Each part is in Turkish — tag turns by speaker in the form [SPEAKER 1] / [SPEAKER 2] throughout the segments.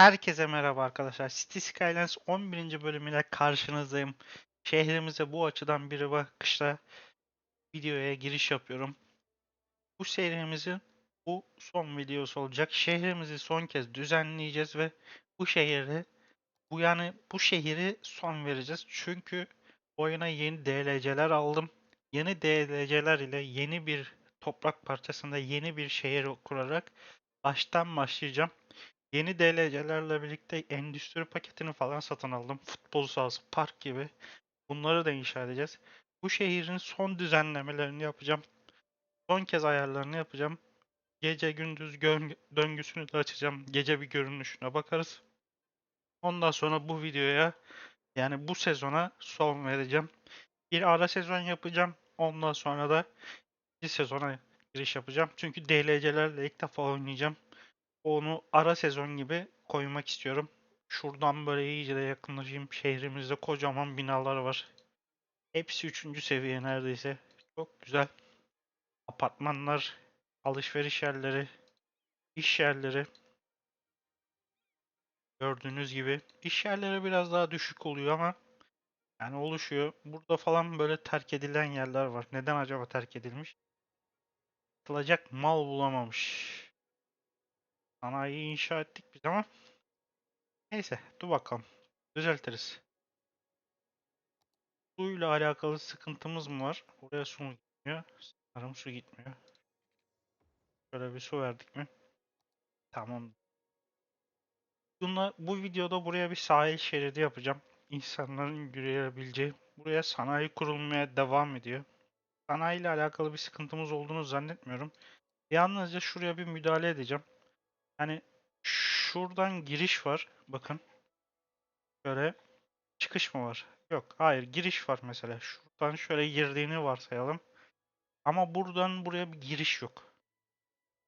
[SPEAKER 1] Herkese merhaba arkadaşlar. City Skylines 11. bölümüyle karşınızdayım. Şehrimize bu açıdan bir bakışla videoya giriş yapıyorum. Bu serimizin bu son videosu olacak. Şehrimizi son kez düzenleyeceğiz ve bu şehri bu yani bu şehri son vereceğiz. Çünkü oyuna yeni DLC'ler aldım. Yeni DLC'ler ile yeni bir toprak parçasında yeni bir şehir kurarak baştan başlayacağım. Yeni DLC'lerle birlikte endüstri paketini falan satın aldım. Futbol sahası, park gibi. Bunları da inşa edeceğiz. Bu şehrin son düzenlemelerini yapacağım. Son kez ayarlarını yapacağım. Gece gündüz döngüsünü de açacağım. Gece bir görünüşüne bakarız. Ondan sonra bu videoya yani bu sezona son vereceğim. Bir ara sezon yapacağım. Ondan sonra da bir sezona giriş yapacağım. Çünkü DLC'lerle ilk defa oynayacağım. Onu ara sezon gibi koymak istiyorum. Şuradan böyle iyice de yakınlaşayım. Şehrimizde kocaman binalar var. Hepsi 3. seviye neredeyse. Çok güzel. Apartmanlar, alışveriş yerleri, iş yerleri. Gördüğünüz gibi. İş yerleri biraz daha düşük oluyor ama yani oluşuyor. Burada falan böyle terk edilen yerler var. Neden acaba terk edilmiş? Atılacak mal bulamamış. Sanayi inşa ettik biz ama neyse dur bakalım. Düzeltiriz. Suyla alakalı sıkıntımız mı var? Oraya su mu gitmiyor? Sanırım su gitmiyor. Şöyle bir su verdik mi? Tamam. Bununla, bu videoda buraya bir sahil şeridi yapacağım. İnsanların yürüyebileceği. Buraya sanayi kurulmaya devam ediyor. Sanayi ile alakalı bir sıkıntımız olduğunu zannetmiyorum. Yalnızca şuraya bir müdahale edeceğim. Hani şuradan giriş var. Bakın. Şöyle çıkış mı var? Yok. Hayır. Giriş var mesela. Şuradan şöyle girdiğini varsayalım. Ama buradan buraya bir giriş yok.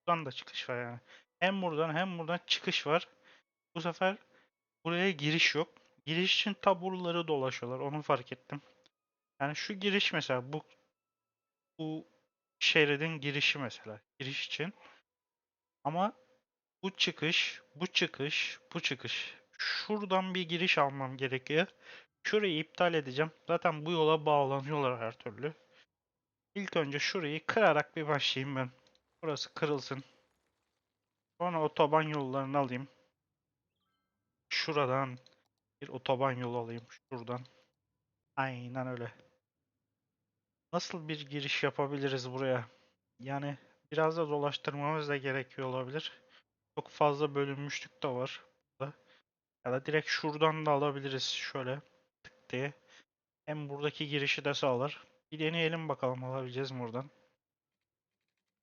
[SPEAKER 1] Buradan da çıkış var yani. Hem buradan hem buradan çıkış var. Bu sefer buraya giriş yok. Giriş için taburları dolaşıyorlar. Onu fark ettim. Yani şu giriş mesela bu bu şeridin girişi mesela. Giriş için. Ama bu çıkış, bu çıkış, bu çıkış. Şuradan bir giriş almam gerekiyor. Şurayı iptal edeceğim. Zaten bu yola bağlanıyorlar her türlü. İlk önce şurayı kırarak bir başlayayım ben. Burası kırılsın. Sonra otoban yollarını alayım. Şuradan bir otoban yolu alayım. Şuradan. Aynen öyle. Nasıl bir giriş yapabiliriz buraya? Yani biraz da dolaştırmamız da gerekiyor olabilir. Çok fazla bölünmüşlük de var. Ya da direkt şuradan da alabiliriz şöyle tık diye. Hem buradaki girişi de sağlar. Bir deneyelim bakalım alabileceğiz mi buradan.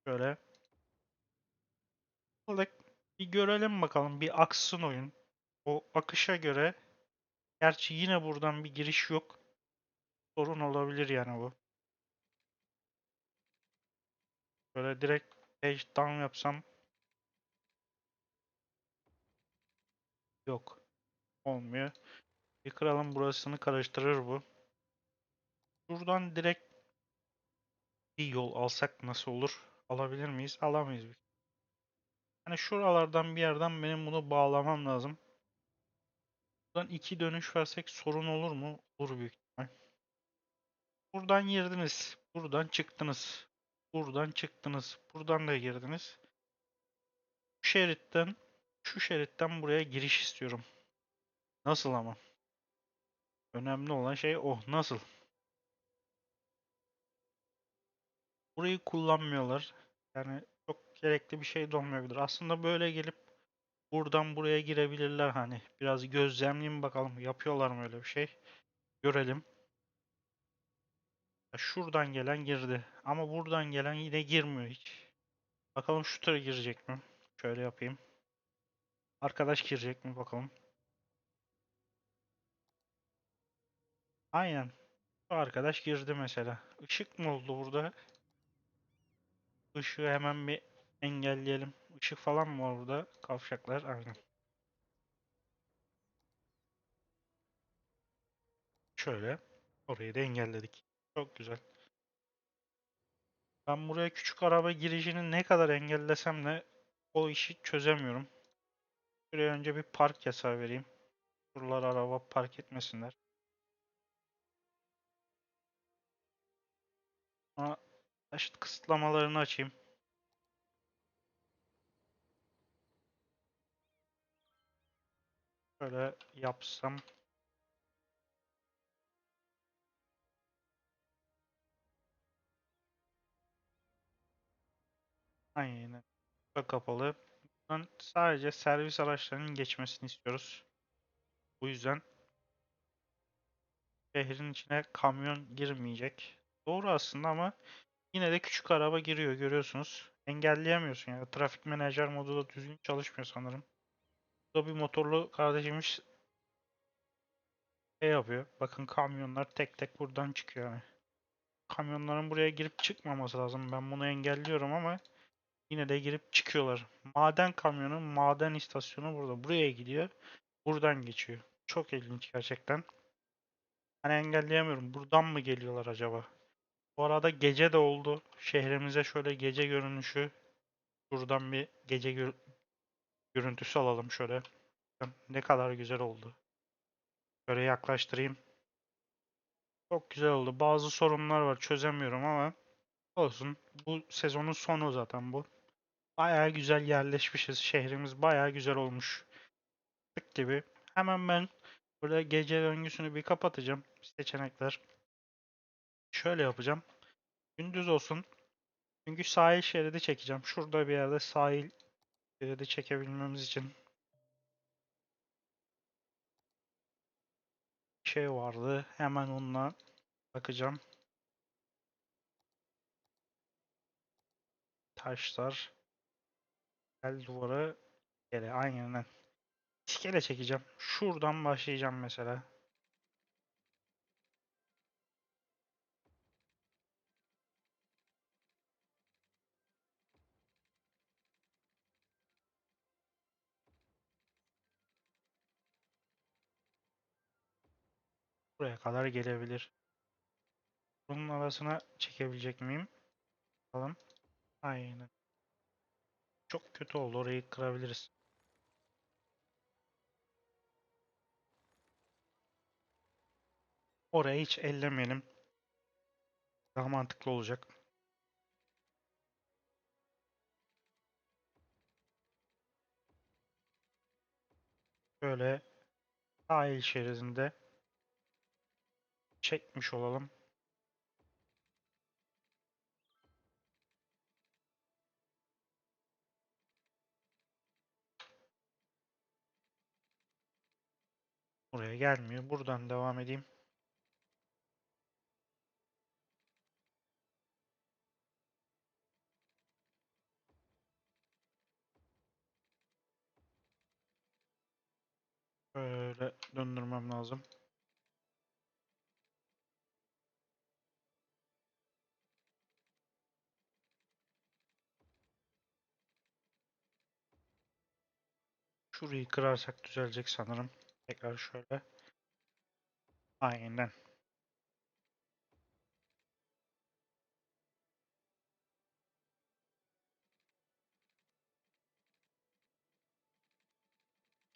[SPEAKER 1] Şöyle. Aldık. Bir görelim bakalım. Bir aksın oyun. O akışa göre gerçi yine buradan bir giriş yok. Sorun olabilir yani bu. Böyle direkt page down yapsam yok. Olmuyor. Bir kıralım burasını karıştırır bu. Buradan direkt bir yol alsak nasıl olur? Alabilir miyiz? Alamayız. Yani şuralardan bir yerden benim bunu bağlamam lazım. Buradan iki dönüş versek sorun olur mu? Olur büyük ihtimal. Buradan girdiniz. Buradan çıktınız. Buradan çıktınız. Buradan da girdiniz. Şu şeritten şu şeritten buraya giriş istiyorum. Nasıl ama? Önemli olan şey o. Nasıl? Burayı kullanmıyorlar. Yani çok gerekli bir şey de olmayabilir. Aslında böyle gelip buradan buraya girebilirler hani. Biraz gözlemleyeyim bakalım yapıyorlar mı öyle bir şey. Görelim. Şuradan gelen girdi. Ama buradan gelen yine girmiyor hiç. Bakalım şu tura girecek mi? Şöyle yapayım. Arkadaş girecek mi bakalım. Aynen. Şu arkadaş girdi mesela. Işık mı oldu burada? Işığı hemen bir engelleyelim. Işık falan mı var burada? Kavşaklar aynen. Şöyle. Orayı da engelledik. Çok güzel. Ben buraya küçük araba girişini ne kadar engellesem de o işi çözemiyorum. Şuraya önce bir park yasağı vereyim. Buralar araba park etmesinler. Ama taşıt kısıtlamalarını açayım. Şöyle yapsam. Aynen. Kapalı. Sadece servis araçlarının geçmesini istiyoruz. Bu yüzden şehrin içine kamyon girmeyecek. Doğru aslında ama yine de küçük araba giriyor görüyorsunuz. Engelleyemiyorsun ya. Trafik menajer modu da düzgün çalışmıyor sanırım. Bu da bir motorlu kardeşimiz şey yapıyor. Bakın kamyonlar tek tek buradan çıkıyor yani. Kamyonların buraya girip çıkmaması lazım. Ben bunu engelliyorum ama yine de girip çıkıyorlar. Maden kamyonu, maden istasyonu burada. Buraya gidiyor. Buradan geçiyor. Çok ilginç gerçekten. Hani engelleyemiyorum. Buradan mı geliyorlar acaba? Bu arada gece de oldu. Şehrimize şöyle gece görünüşü. Buradan bir gece gör görüntüsü alalım şöyle. Ne kadar güzel oldu. Böyle yaklaştırayım. Çok güzel oldu. Bazı sorunlar var çözemiyorum ama olsun. Bu sezonun sonu zaten bu. Bayağı güzel yerleşmişiz. Şehrimiz bayağı güzel olmuş. Tık gibi. Hemen ben burada gece döngüsünü bir kapatacağım. Seçenekler. Şöyle yapacağım. Gündüz olsun. Çünkü sahil şeridi çekeceğim. Şurada bir yerde sahil şeridi çekebilmemiz için şey vardı. Hemen onunla bakacağım. Taşlar. Tel duvara. Yere aynen. İskele çekeceğim. Şuradan başlayacağım mesela. Buraya kadar gelebilir. Bunun arasına çekebilecek miyim? Bakalım. Aynen. Çok kötü oldu. Orayı kırabiliriz. Orayı hiç ellemeyelim. Daha mantıklı olacak. Böyle sahil şeridinde çekmiş olalım. Buraya gelmiyor. Buradan devam edeyim. Böyle döndürmem lazım. Şurayı kırarsak düzelecek sanırım. Tekrar şöyle. Aynen.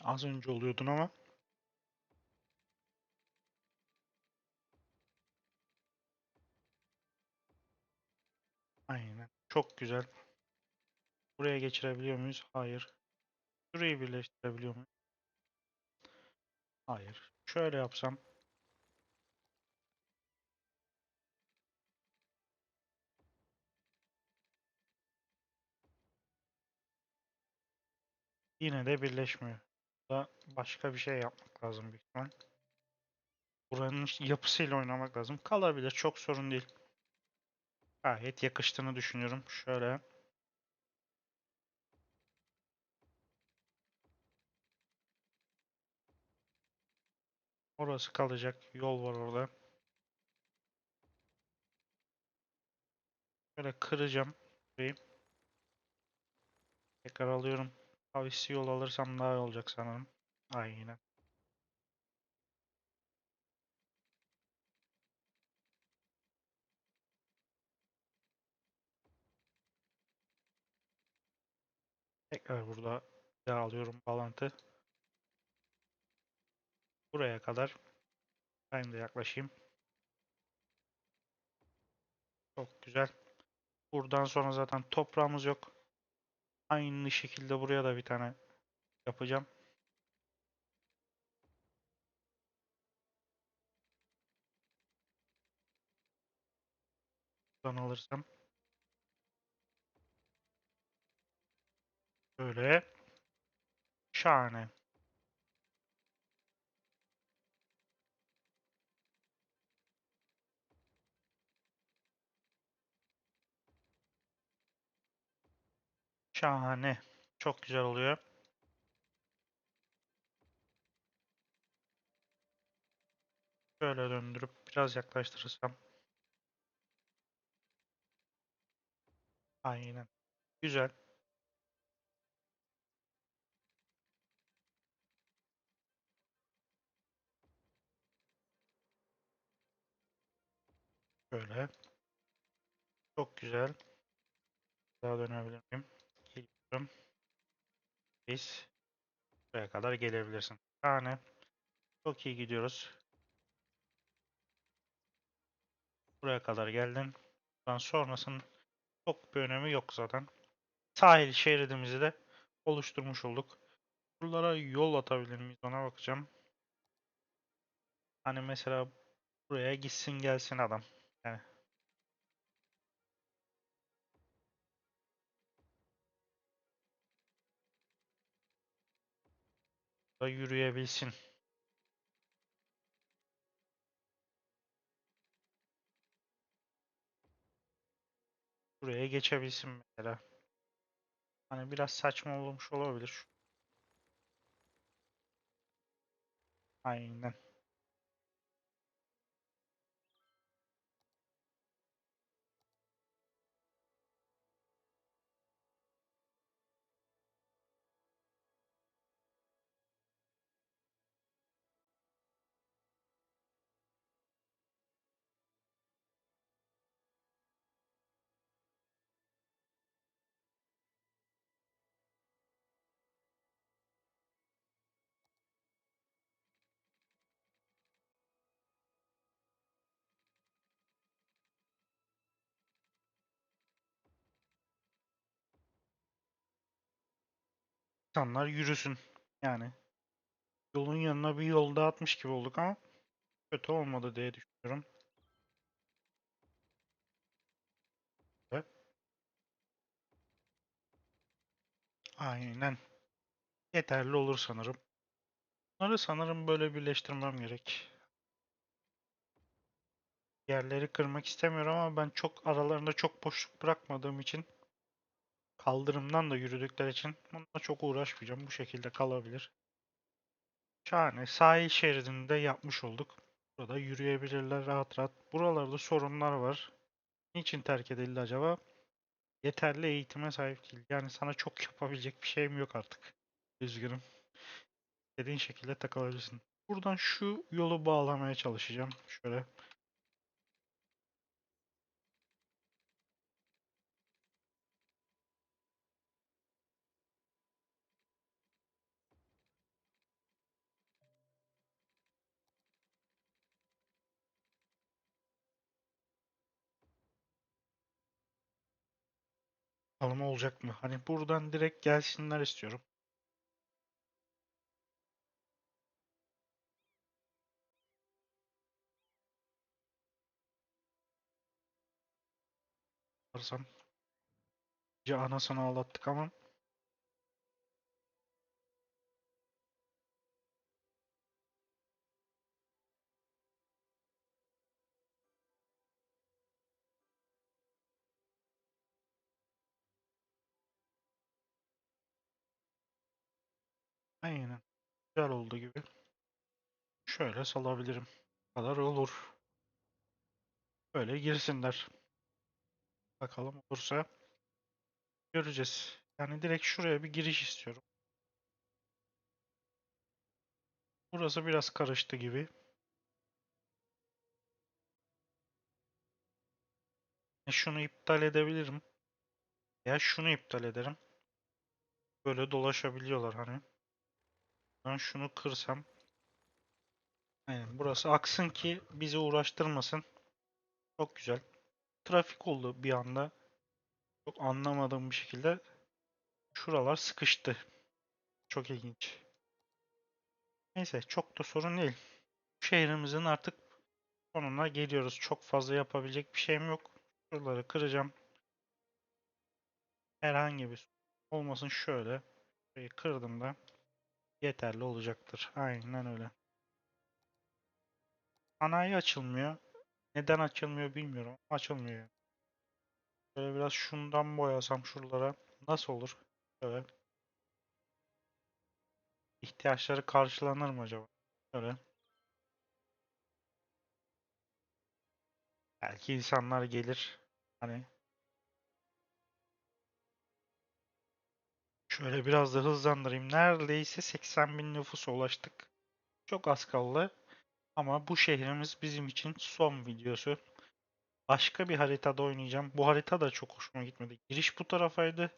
[SPEAKER 1] Az önce oluyordun ama. Aynen. Çok güzel. Buraya geçirebiliyor muyuz? Hayır. Şurayı birleştirebiliyor muyuz? Hayır. Şöyle yapsam. Yine de birleşmiyor. Da başka bir şey yapmak lazım büyük ihtimal. Buranın yapısıyla oynamak lazım. Kalabilir. Çok sorun değil. Gayet yakıştığını düşünüyorum. Şöyle. Orası kalacak. Yol var orada. Şöyle kıracağım. Burayı. Tekrar alıyorum. Havisi yol alırsam daha iyi olacak sanırım. Aynen. Tekrar burada daha alıyorum bağlantı. Buraya kadar. Ben de yaklaşayım. Çok güzel. Buradan sonra zaten toprağımız yok. Aynı şekilde buraya da bir tane yapacağım. Buradan alırsam. Böyle. Şahane. Şahane. Çok güzel oluyor. Şöyle döndürüp biraz yaklaştırırsam. Aynen. Güzel. Böyle. Çok güzel. Daha dönebilir miyim? Geliyorum. Biz buraya kadar gelebilirsin. Şahane. Çok iyi gidiyoruz. Buraya kadar geldin. Buradan sonrasının çok bir önemi yok zaten. Sahil şeridimizi de oluşturmuş olduk. Buralara yol atabilir miyiz ona bakacağım. Hani mesela buraya gitsin gelsin adam. Da yürüyebilsin. Buraya geçebilsin mesela. Hani biraz saçma olmuş olabilir. Aynen. İnsanlar yürüsün. Yani yolun yanına bir yol dağıtmış gibi olduk ama kötü olmadı diye düşünüyorum. Aynen. Yeterli olur sanırım. Bunları sanırım böyle birleştirmem gerek. Yerleri kırmak istemiyorum ama ben çok aralarında çok boşluk bırakmadığım için kaldırımdan da yürüdükleri için bununla çok uğraşmayacağım. Bu şekilde kalabilir. Şahane. Sahil şeridinde yapmış olduk. Burada yürüyebilirler rahat rahat. Buralarda sorunlar var. Niçin terk edildi acaba? Yeterli eğitime sahip değil. Yani sana çok yapabilecek bir şeyim yok artık. Üzgünüm. Dediğin şekilde takılabilirsin. Buradan şu yolu bağlamaya çalışacağım. Şöyle. Bakalım olacak mı? Hani buradan direkt gelsinler istiyorum. Varsam. Anasını ağlattık ama. Aynen. Güzel oldu gibi. Şöyle salabilirim. Bu kadar olur. Böyle girsinler. Bakalım olursa göreceğiz. Yani direkt şuraya bir giriş istiyorum. Burası biraz karıştı gibi. E, Şunu iptal edebilirim. Ya şunu iptal ederim. böyle dolaşabiliyorlar hani. Ben şunu kırsam. Aynen burası aksın ki bizi uğraştırmasın. Çok güzel. Trafik oldu bir anda. Çok anlamadığım bir şekilde şuralar sıkıştı. Çok ilginç. Neyse çok da sorun değil. Şehrimizin artık sonuna geliyoruz. Çok fazla yapabilecek bir şeyim yok. Şuraları kıracağım. Herhangi bir olmasın şöyle. Şurayı kırdım da yeterli olacaktır. Aynen öyle. Sanayi açılmıyor. Neden açılmıyor bilmiyorum. Açılmıyor. Böyle biraz şundan boyasam şuralara nasıl olur? Şöyle. İhtiyaçları karşılanır mı acaba? Şöyle. Belki insanlar gelir. Hani şöyle biraz da hızlandırayım. Neredeyse 80 bin nüfusa ulaştık. Çok az kaldı. Ama bu şehrimiz bizim için son videosu. Başka bir haritada oynayacağım. Bu harita da çok hoşuma gitmedi. Giriş bu tarafaydı.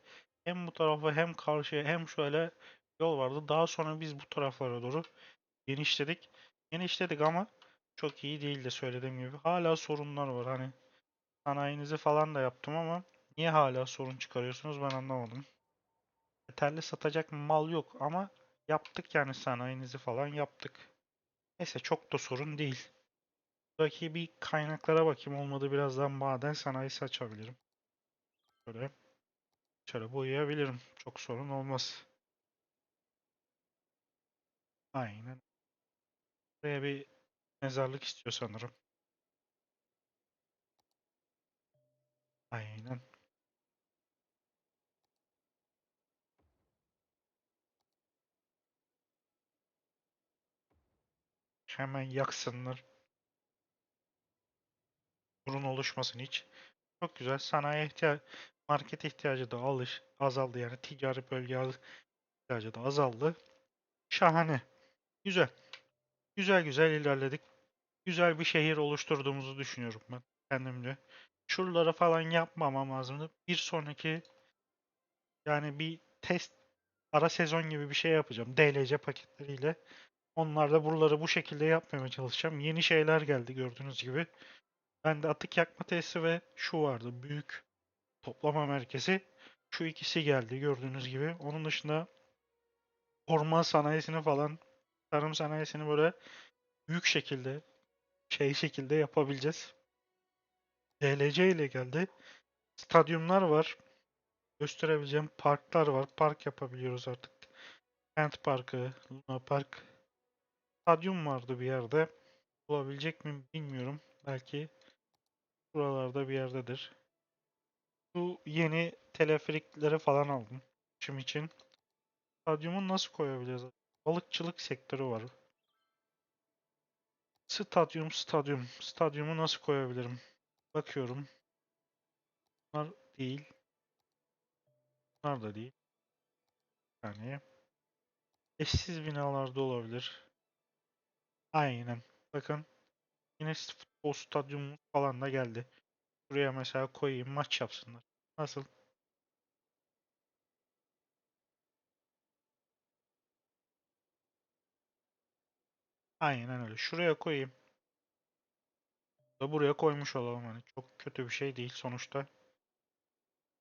[SPEAKER 1] Hem bu tarafa hem karşıya hem şöyle yol vardı. Daha sonra biz bu taraflara doğru genişledik. Genişledik ama çok iyi değildi söylediğim gibi. Hala sorunlar var. Hani sanayinizi falan da yaptım ama niye hala sorun çıkarıyorsunuz ben anlamadım. Yeterli satacak mal yok ama yaptık yani sanayinizi falan yaptık. Neyse çok da sorun değil. Buradaki bir kaynaklara bakayım. Olmadı birazdan maden sanayisi açabilirim. Şöyle. Şöyle boyayabilirim. Çok sorun olmaz. Aynen. Buraya bir mezarlık istiyor sanırım. Aynen. Hemen yaksınlar. Sorun oluşmasın hiç. Çok güzel. Sanayi ihtiyaç, market ihtiyacı da alış, azaldı. Yani ticari bölge ihtiyacı da azaldı. Şahane. Güzel. Güzel güzel ilerledik. Güzel bir şehir oluşturduğumuzu düşünüyorum ben kendimce. Şuralara falan yapmamam lazımdı. Bir sonraki yani bir test ara sezon gibi bir şey yapacağım. DLC paketleriyle. Onlar da buraları bu şekilde yapmaya çalışacağım. Yeni şeyler geldi gördüğünüz gibi. Bende atık yakma tesisi ve şu vardı. Büyük toplama merkezi. Şu ikisi geldi gördüğünüz gibi. Onun dışında orman sanayisini falan tarım sanayisini böyle büyük şekilde şey şekilde yapabileceğiz. DLC ile geldi. Stadyumlar var. Gösterebileceğim parklar var. Park yapabiliyoruz artık. Kent Parkı, Luna Park. Stadyum vardı bir yerde. Bulabilecek miyim bilmiyorum. Belki buralarda bir yerdedir. Bu yeni teleferikleri falan aldım. Şimdi için. Stadyumu nasıl koyabiliriz? Balıkçılık sektörü var. Stadyum, stadyum. Stadyumu nasıl koyabilirim? Bakıyorum. Bunlar değil. Bunlar da değil. Yani eşsiz binalarda olabilir. Aynen. Bakın yine futbol stadyumu falan da geldi. Buraya mesela koyayım maç yapsınlar. Nasıl? Aynen öyle. Şuraya koyayım. Da buraya koymuş olalım hani. Çok kötü bir şey değil sonuçta.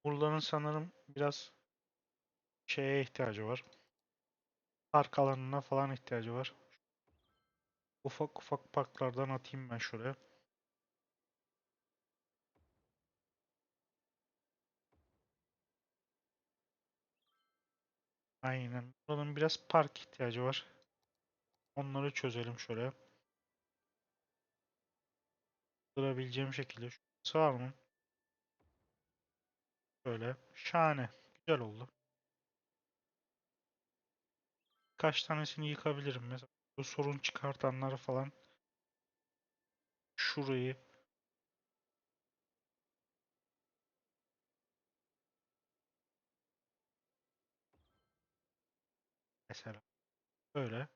[SPEAKER 1] Buraların sanırım biraz şeye ihtiyacı var. Park alanına falan ihtiyacı var. Ufak ufak parklardan atayım ben şuraya. Aynen. Buranın biraz park ihtiyacı var. Onları çözelim şöyle. Durabileceğim şekilde. Şurası var mı? Böyle. Şahane. Güzel oldu. Kaç tanesini yıkabilirim mesela. Bu sorun çıkartanları falan. Şurayı. Mesela. Böyle.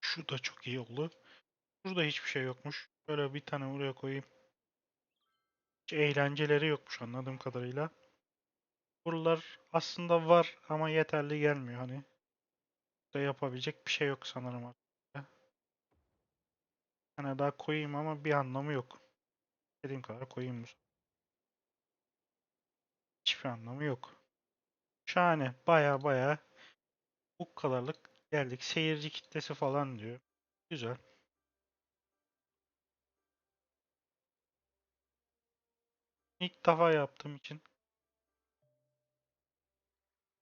[SPEAKER 1] Şu da çok iyi oldu. Burada hiçbir şey yokmuş. Böyle bir tane buraya koyayım. Hiç eğlenceleri yokmuş anladığım kadarıyla. Buralar aslında var ama yeterli gelmiyor hani. Da yapabilecek bir şey yok sanırım artık. Tane daha koyayım ama bir anlamı yok. Dediğim kadar koyayım bu. Hiçbir anlamı yok. Şahane. Baya baya bu kadarlık geldik. Seyirci kitlesi falan diyor. Güzel. İlk defa yaptığım için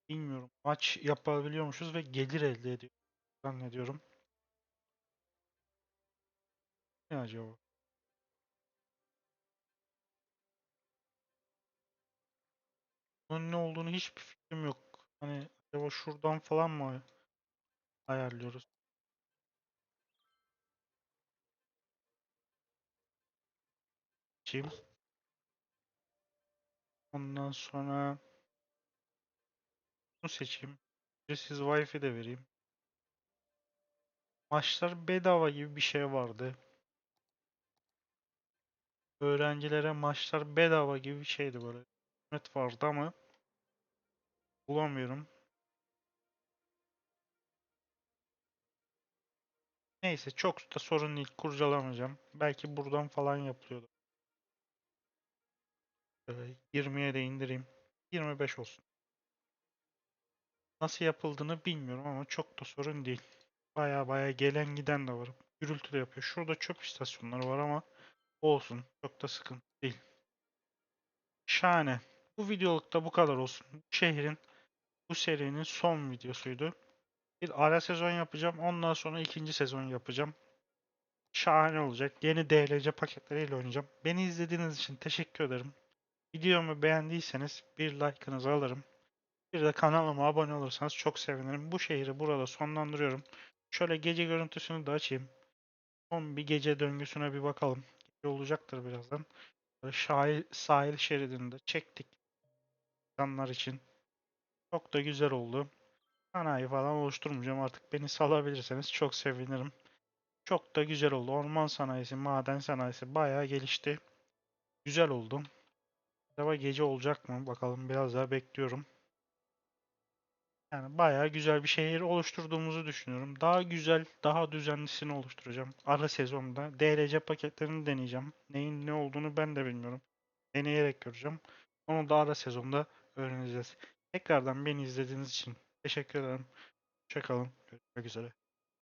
[SPEAKER 1] bilmiyorum. Maç yapabiliyormuşuz ve gelir elde ediyor zannediyorum. Ne acaba? Bunun ne olduğunu hiçbir fikrim yok. Hani acaba şuradan falan mı ayarlıyoruz? Çim. Ondan sonra bunu seçeyim. Ücretsiz Wi-Fi de vereyim. Maçlar bedava gibi bir şey vardı. Öğrencilere maçlar bedava gibi bir şeydi böyle. Hizmet vardı ama bulamıyorum. Neyse çok da sorun değil. Kurcalamayacağım. Belki buradan falan yapılıyordu. Ee, 20'ye de indireyim. 25 olsun. Nasıl yapıldığını bilmiyorum ama çok da sorun değil. Baya baya gelen giden de var. Gürültü de yapıyor. Şurada çöp istasyonları var ama olsun. Çok da sıkıntı değil. Şahane. Bu videoluk da bu kadar olsun. Bu şehrin bu serinin son videosuydu. Bir ara sezon yapacağım. Ondan sonra ikinci sezon yapacağım. Şahane olacak. Yeni DLC paketleriyle oynayacağım. Beni izlediğiniz için teşekkür ederim. Videomu beğendiyseniz bir like'ınızı alırım. Bir de kanalıma abone olursanız çok sevinirim. Bu şehri burada sonlandırıyorum. Şöyle gece görüntüsünü de açayım. Son bir gece döngüsüne bir bakalım. Gece olacaktır birazdan. Şahil, sahil şeridinde çektik. İnsanlar için. Çok da güzel oldu. Sanayi falan oluşturmayacağım artık. Beni salabilirseniz çok sevinirim. Çok da güzel oldu. Orman sanayisi, maden sanayisi bayağı gelişti. Güzel oldu. Acaba gece olacak mı? Bakalım biraz daha bekliyorum. Yani bayağı güzel bir şehir oluşturduğumuzu düşünüyorum. Daha güzel, daha düzenlisini oluşturacağım. Ara sezonda DLC paketlerini deneyeceğim. Neyin ne olduğunu ben de bilmiyorum. Deneyerek göreceğim. Onu da ara sezonda öğreneceğiz. Tekrardan beni izlediğiniz için teşekkür ederim. Hoşçakalın. Görüşmek üzere.